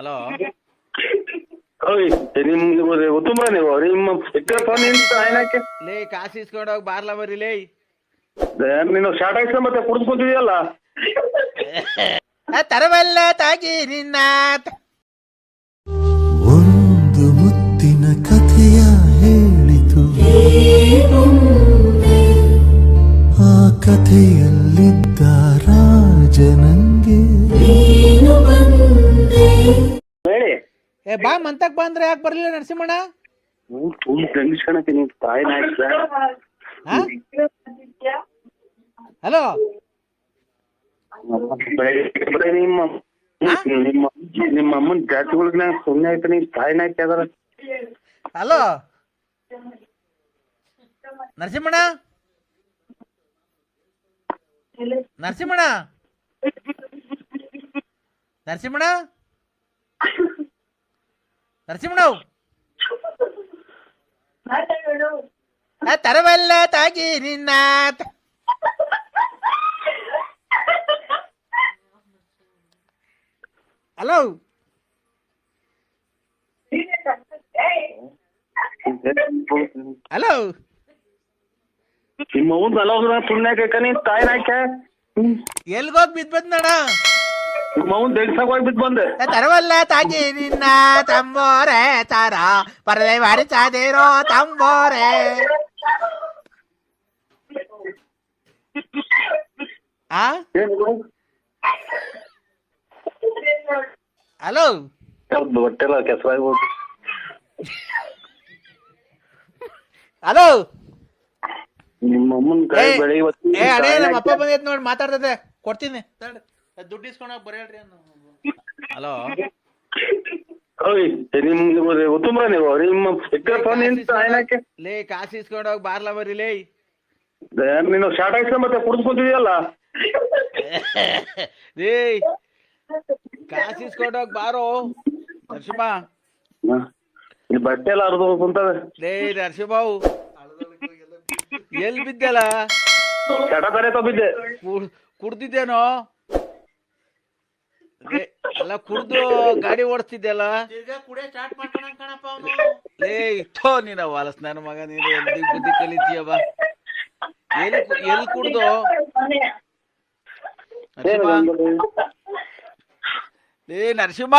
Hello ನಿಮ್ಗೆ ಉತ್ತಮ ನೀವು ನಿಮ್ಮ ಫೋನ್ ಏನಕ್ಕೆ? ಲೇ ಕಾಸು ಇಸ್ಕೊಂಡೋಗಿ ಬಾರ್ಲ ಬರ್ರಿ ಲೇ. ನೀನು ಶಾರ್ಟ್ ಹಾಕ್ಸ್ಕೊಂಡ್ ಮತ್ತೆ ಕುಡಿದು ತರವಲ್ಲ ತಾಗಿರಿನ ಒಂದು ಮುತ್ತಿನ ಕಥೆಯ ಹೇಳಿತು. ಆ ಕಥೆಯಲ್ಲಿದ್ದ ರಾಜನಂಗೆ ಏ ಬಾ ಮಂತಕ್ ಬಂದ್ರೆ ಯಾಕೆ ಬರ್ಲಿಲ್ಲ ನರಸಿಂಹಣ್ಣ? ತುಂಬ ಗಂಗಿಸ್ಕೊಳಕ್ಕೆ ತಾಯಿ ನಾಯ್ಕ ಹಲೋ ನಿಮ್ಮ ನಿಮ್ಮ ನಿಮ್ಮ ಅಮ್ಮನ ಜಾತಿಗಳಿಗೆ ಸುಮ್ಮನೆ ಆಯ್ತು ನೀವು ತಾಯಿ ನಾಯ್ಕ ಅದಾರ ಹಲೋ? ನರಸಿಂಹಣ್ಣ? ನರಸಿಂಹಣ್ಣ? ನರಸಿಂಹಣ್ಣ? ನರಸಿಂಹಣ್ಣ ಆ ತರವಲ್ಲ ತಾಗಿ ನಿನ್ನ ಹಲೋ ಹಲೋ ನಿಮ್ಮ ಅವ್ನ ಅಲ್ಲ ಸುಮ್ಮನೆ ನೀನ್ ತಾಯಿ ನಾಯ್ಕ ಎಲ್ಗೋಗ್ ಬಿದ್ ಹೋಗಿ ಬಿದ್ದು ಬಂದೆ. ತರವಲ್ಲ ತಾಗಿ ನಿನ್ನ ತಂಬೋರೆ ತಾರ. ಪರದೆ ಬಾರಿಸಾದಿರೋ ತಂಬೋರೆ. ಹಲೋ? ಹೊಟ್ಟೆಲ್ಲ ಹಲೋ? ನಿಮ್ಮ ಅಮ್ಮನ ಕೈ ಇವತ್ತು ಹೊತ್ತು ಏ ಅಡೇ ನಮ್ಮ ಅಪ್ಪ. ಬಂದೈತ್ ನೋಡಿ ಮಾತಾಡ್ತದೆ ಕೊಡ್ತೀನಿ. ದುಡ್ಡು ಬರೇಳ್ರಿ ಬರೆಯಲ್ರಿ ಹಲೋ? ನಿಮ್ಗೆ ಉತ್ತಮ ನೀವು ನಿಮ್ಮ ಫೋನ್ ಲೇ ಕಾಸು ಇಸ್ಕೊಂಡೋಗಿ ಬಾರ್ಲ ಬರ್ರಿ ಲೇ. ನೀನು ಶಾರ್ಟ್ ಹಾಕ್ಸ್ಕೊಂಡ್ ಮತ್ತೆ ಕುಡಿದ್ಕೊಂತಿದ್ಯಲ್ಲ ಲೇ ಕಾಸು ಇಸ್ಕೊಂಡೋಗಿ ಬಾರೋ. ನರಸಿಂಹ ಇಲ್ಲಿ ಬಟ್ಟೆ ಎಲ್ಲ ಅರ್ದು ಕುಂತದೆ ಲೇ ನರಸಿಂಹವು ಎಲ್ಲಿ ಬಿದ್ದೆಲ್ಲ? ಚಟ ಬೇರೆ ತಪ್ಪಿದ್ದೆ ಕುಡ್ದಿದ್ದೇನೋ? ಅಲ್ಲ ಕುಡ್ದು ಗಾಡಿ ಓಡಿಸ್ತಿದ್ದೆಲ್ಲ ಏ ತೋ ನೀನ ವಾಲಸ್ ನನ್ನ ಮಗ ನೀನು ಎಲ್ಲಿ ಬುದ್ಧಿ ಕಲಿತೀಯ ಎಲ್ ಎಲ್ಲಿ ಕುಡ್ದು? ಲೇ ನರಸಿಂಹ!